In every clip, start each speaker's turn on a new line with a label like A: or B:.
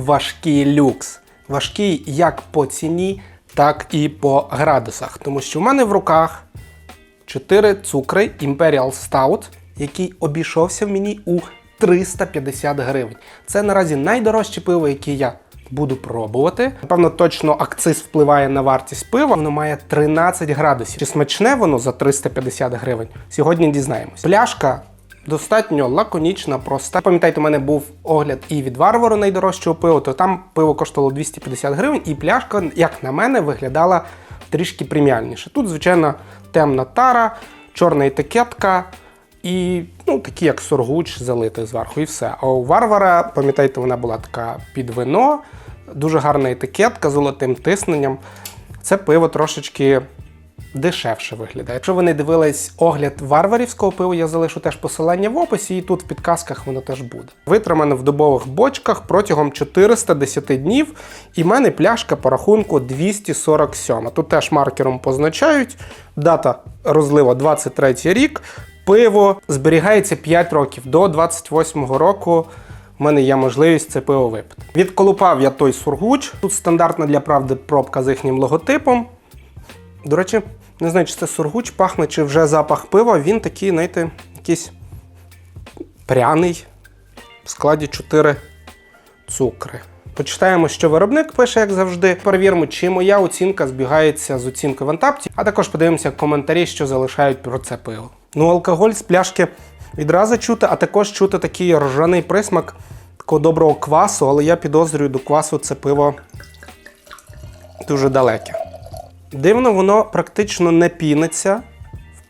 A: важкий люкс. Важкий як по ціні, так і по градусах. Тому що в мене в руках 4 цукри Imperial Stout, який обійшовся в мені у 350 гривень. Це наразі найдорожче пиво, яке я буду пробувати. Напевно, точно акциз впливає на вартість пива. Воно має 13 градусів. Чи смачне воно за 350 гривень? Сьогодні дізнаємось. Пляшка достатньо лаконічна, проста. Пам'ятаєте, у мене був огляд і від варвару найдорожчого пива, то там пиво коштувало 250 гривень, і пляшка, як на мене, виглядала трішки преміальніше. Тут, звичайно, темна тара, чорна етикетка. І ну, такі, як сургуч, залитий зверху, і все. А у варвара, пам'ятаєте, вона була така під вино, дуже гарна етикетка з золотим тисненням. Це пиво трошечки дешевше виглядає. Якщо ви не дивились огляд варварівського пива, я залишу теж посилання в описі, і тут в підказках воно теж буде. Витримане в дубових бочках протягом 410 днів, і в мене пляшка по рахунку 247. Тут теж маркером позначають. Дата розливу 23 рік. Пиво зберігається 5 років до 28-го року. У мене є можливість це пиво випити. Відколупав я той сургуч. Тут стандартна для правди пробка з їхнім логотипом. До речі, не знаю, чи це сургуч пахне, чи вже запах пива. Він такий, знаєте, якийсь пряний в складі 4 цукри. Почитаємо, що виробник пише, як завжди. Перевіримо, чи моя оцінка збігається з оцінкою в Антапті, а також подивимося коментарі, що залишають про це пиво. Ну, алкоголь з пляшки відразу чути, а також чути такий ржаний присмак такого доброго квасу, але я підозрюю до квасу це пиво дуже далеке. Дивно, воно практично не піниться.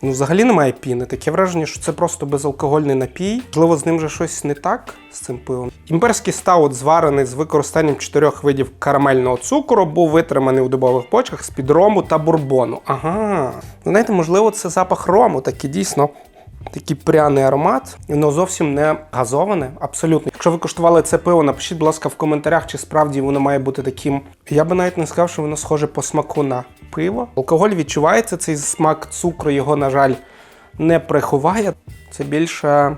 A: Ну, взагалі немає піни. Таке враження, що це просто безалкогольний напій. Можливо, з ним вже щось не так з цим пивом. Імперський стаут, зварений з використанням чотирьох видів карамельного цукру, був витриманий у дубових бочках з-під рому та бурбону. Ага. Ви знаєте, можливо, це запах рому, такий дійсно. Такий пряний аромат, воно зовсім не газоване, абсолютно. Якщо ви куштували це пиво, напишіть, будь ласка, в коментарях, чи справді воно має бути таким. Я би навіть не сказав, що воно схоже по смаку на пиво. Алкоголь відчувається, цей смак цукру його, на жаль, не приховає. Це більше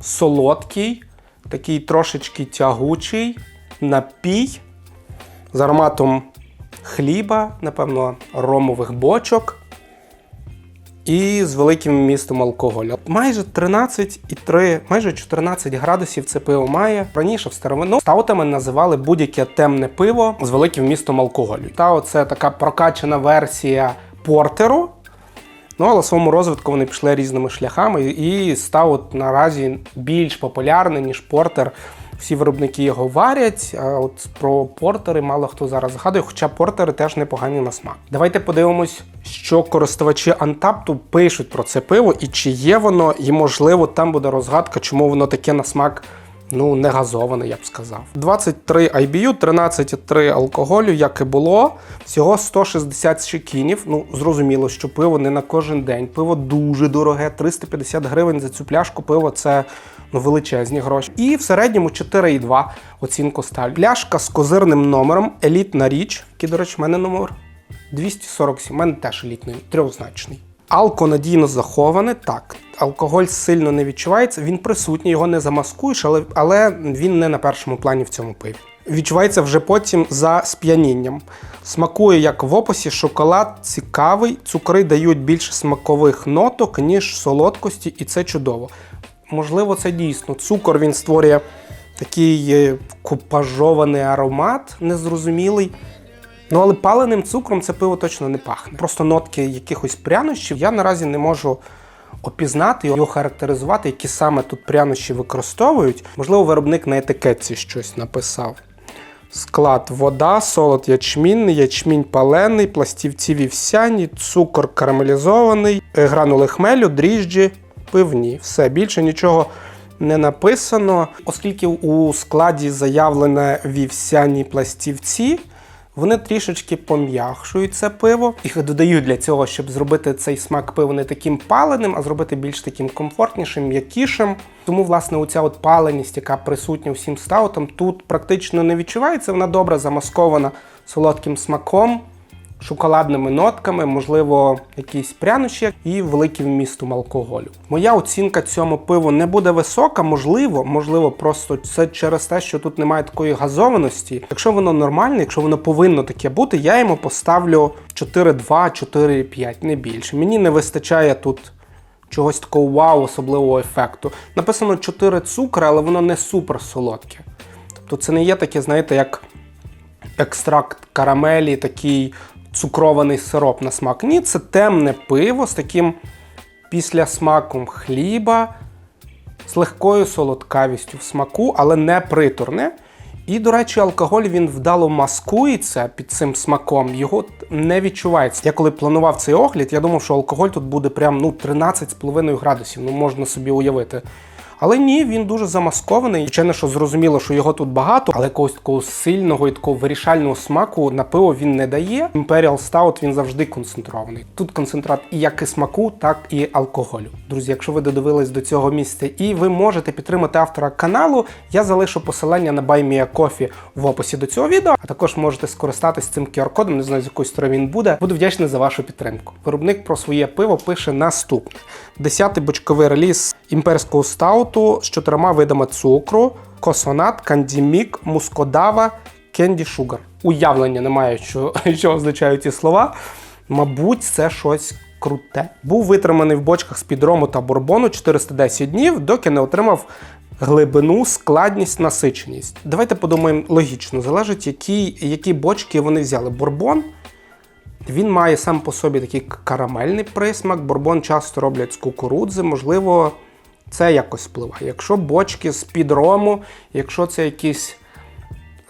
A: солодкий, такий трошечки тягучий напій з ароматом хліба, напевно, ромових бочок і з великим містом алкоголю. Майже 13,3, майже 14 градусів це пиво має. Раніше в старовину стаутами називали будь-яке темне пиво з великим містом алкоголю. Та це така прокачана версія портеру. Ну, але в своєму розвитку вони пішли різними шляхами, і стаут наразі більш популярний, ніж портер. Всі виробники його варять. А от про портери мало хто зараз згадує, хоча портери теж непогані на смак. Давайте подивимось, що користувачі Антапту пишуть про це пиво і чи є воно, і можливо там буде розгадка, чому воно таке на смак. Ну, не газоване, я б сказав. 23 IBU, 13,3 алкоголю, як і було. Всього 160 шекінів. Ну, зрозуміло, що пиво не на кожен день. Пиво дуже дороге, 350 гривень за цю пляшку пиво це ну, величезні гроші. І в середньому 4,2 оцінку ставлю. Пляшка з козирним номером, елітна річ, який, до речі, в мене номер 247. У мене теж елітний, трьохзначний. Алко надійно заховане, так. Алкоголь сильно не відчувається, він присутній, його не замаскуєш, але, але він не на першому плані в цьому пиві. Відчувається вже потім за сп'янінням. Смакує, як в описі, шоколад цікавий, цукри дають більше смакових ноток, ніж солодкості, і це чудово. Можливо, це дійсно. Цукор він створює такий е, купажований аромат, незрозумілий. Ну, але паленим цукром це пиво точно не пахне. Просто нотки якихось прянощів я наразі не можу опізнати його характеризувати, які саме тут прянощі використовують. Можливо, виробник на етикетці щось написав. Склад вода, солод ячмінний, ячмінь палений, пластівці вівсяні, цукор карамелізований, е, гранули хмелю, дріжджі, пивні. Все більше нічого не написано, оскільки у складі заявлено вівсяні пластівці. Вони трішечки пом'якшують це пиво. Їх додають для цього, щоб зробити цей смак пива не таким паленим, а зробити більш таким комфортнішим, м'якішим. Тому, власне, оця от паленість, яка присутня всім стаутам, тут практично не відчувається. Вона добре замаскована солодким смаком. Шоколадними нотками, можливо, якісь прянощі і великим вмістом алкоголю. Моя оцінка цьому пиву не буде висока, можливо, можливо, просто це через те, що тут немає такої газованості. Якщо воно нормальне, якщо воно повинно таке бути, я йому поставлю 4,2, 4,5, не більше. Мені не вистачає тут чогось такого вау, особливого ефекту. Написано 4 цукри, але воно не супер солодке. Тобто це не є таке, знаєте, як екстракт карамелі, такий цукрований сироп на смак. Ні, це темне пиво з таким післясмаком хліба, з легкою солодкавістю в смаку, але не приторне. І, до речі, алкоголь він вдало маскується під цим смаком, його не відчувається. Я коли планував цей огляд, я думав, що алкоголь тут буде прям ну 13,5 градусів, ну можна собі уявити. Але ні, він дуже замаскований. Звичайно, що зрозуміло, що його тут багато, але якогось такого сильного і такого вирішального смаку на пиво він не дає. Imperial Stout він завжди концентрований. Тут концентрат і як і смаку, так і алкоголю. Друзі, якщо ви додивились до цього місця і ви можете підтримати автора каналу, я залишу посилання на Buy Me в описі до цього відео, а також можете скористатись цим QR-кодом, не знаю з якої сторони він буде. Буду вдячний за вашу підтримку. Виробник про своє пиво пише наступне: десятий бочковий реліз імперського стауту з чотирма видами цукру: косонат, кандімік, мускодава, кенді шугар. Уявлення немає, що, що означають ці слова. Мабуть, це щось круте. Був витриманий в бочках з під рому та бурбону 410 днів, доки не отримав глибину, складність, насиченість. Давайте подумаємо логічно, залежить, які, які бочки вони взяли. Бурбон. Він має сам по собі такий карамельний присмак. Бурбон часто роблять з кукурудзи, можливо, це якось впливає. Якщо бочки з під рому, якщо це якийсь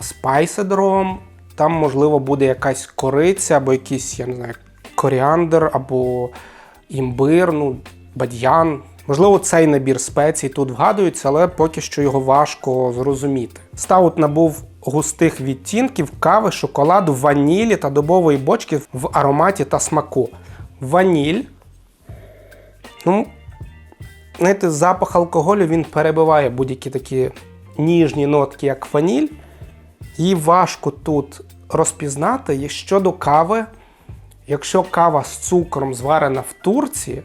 A: спайсед ром, там, можливо, буде якась кориця або якийсь, я не знаю, коріандр або імбир, ну, бадьян. Можливо, цей набір спецій тут вгадується, але поки що його важко зрозуміти. Стаут набув густих відтінків кави, шоколаду, ванілі та дубової бочки в ароматі та смаку. Ваніль. Ну, знаєте, запах алкоголю він перебиває будь-які такі ніжні нотки, як ваніль. Її важко тут розпізнати. І щодо кави, якщо кава з цукром зварена в Турції,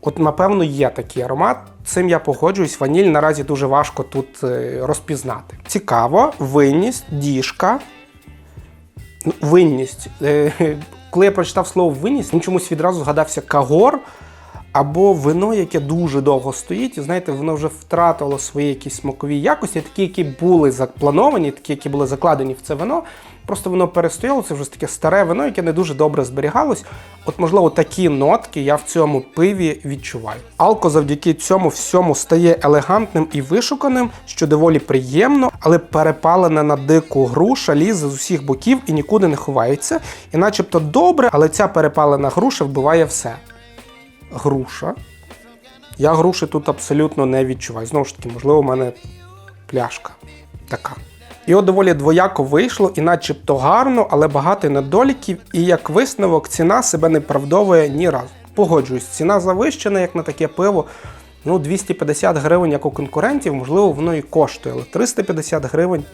A: от напевно є такий аромат. Цим я погоджуюсь, ваніль наразі дуже важко тут е, розпізнати. Цікаво, винність, діжка. Ну, Винність. Е, Коли я прочитав слово винність, мені чомусь відразу згадався кагор або вино, яке дуже довго стоїть, і знаєте, воно вже втратило свої якісь смакові якості, такі, які були заплановані, такі, які були закладені в це вино. Просто воно перестояло, це вже таке старе вино, яке не дуже добре зберігалось. От, можливо, такі нотки я в цьому пиві відчуваю. Алко завдяки цьому всьому стає елегантним і вишуканим, що доволі приємно, але перепалена на дику груша лізе з усіх боків і нікуди не ховається. І начебто добре, але ця перепалена груша вбиває все. Груша. Я груші тут абсолютно не відчуваю. Знову ж таки, можливо, у мене пляшка така. І от доволі двояко вийшло, і начебто гарно, але багато недоліків. І як висновок, ціна себе не правдовує ні разу. Погоджуюсь, ціна завищена, як на таке пиво. Ну, 250 гривень, як у конкурентів, можливо, воно і коштує, але 350 гривень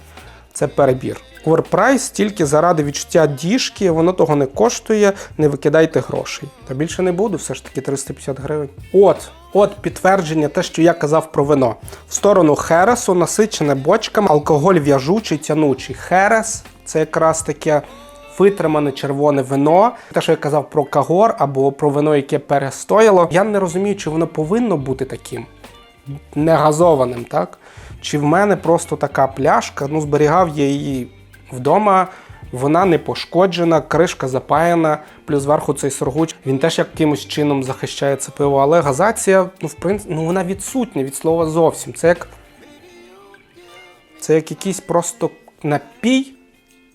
A: це перебір. Оверпрайс тільки заради відчуття діжки, воно того не коштує, не викидайте грошей. Та більше не буду, все ж таки 350 гривень. От, от підтвердження, те, що я казав про вино. В сторону хересу насичене бочками, алкоголь в'яжучий, тянучий. Херес це якраз таке витримане червоне вино. Те, що я казав про кагор або про вино, яке перестояло. Я не розумію, чи воно повинно бути таким негазованим, так? Чи в мене просто така пляшка, ну, зберігав я її вдома, вона не пошкоджена, кришка запаяна, плюс зверху цей сургуч. Він теж якимось чином захищає це пиво, але газація, ну, в принципі, ну, вона відсутня від слова зовсім. Це як, це як якийсь просто напій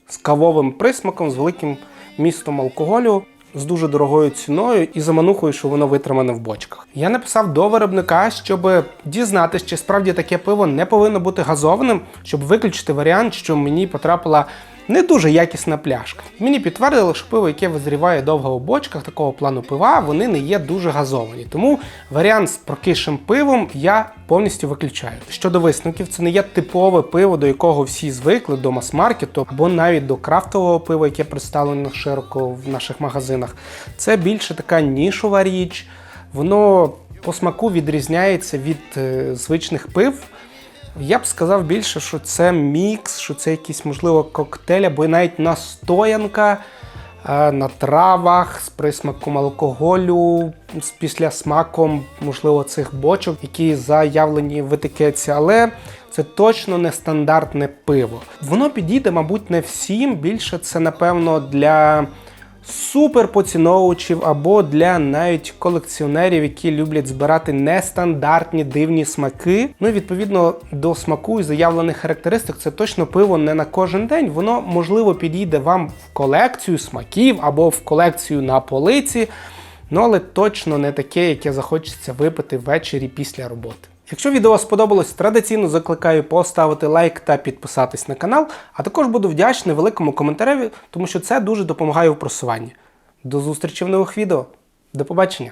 A: з кавовим присмаком, з великим містом алкоголю. З дуже дорогою ціною і заманухою, що воно витримане в бочках. Я написав до виробника, щоб дізнатися, чи справді таке пиво не повинно бути газованим, щоб виключити варіант, що мені потрапила Не дуже якісна пляшка. Мені підтвердили, що пиво, яке визріває довго у бочках такого плану пива, вони не є дуже газовані. Тому варіант з прокишим пивом я повністю виключаю. Щодо висновків, це не є типове пиво, до якого всі звикли до мас-маркету, або навіть до крафтового пива, яке представлено широко в наших магазинах. Це більше така нішова річ. Воно по смаку відрізняється від е, звичних пив. Я б сказав більше, що це мікс, що це якийсь, можливо, коктейль або навіть настоянка е, на травах з присмаком алкоголю, з післясмаком, можливо, цих бочок, які заявлені в етикетці, але це точно не стандартне пиво. Воно підійде, мабуть, не всім. Більше це, напевно, для суперпоціновувачів або для навіть колекціонерів, які люблять збирати нестандартні дивні смаки. Ну і відповідно до смаку і заявлених характеристик, це точно пиво не на кожен день. Воно можливо підійде вам в колекцію смаків або в колекцію на полиці. Ну але точно не таке, яке захочеться випити ввечері після роботи. Якщо відео сподобалось, традиційно закликаю поставити лайк та підписатись на канал, а також буду вдячний великому коментареві, тому що це дуже допомагає в просуванні. До зустрічі в нових відео. До побачення!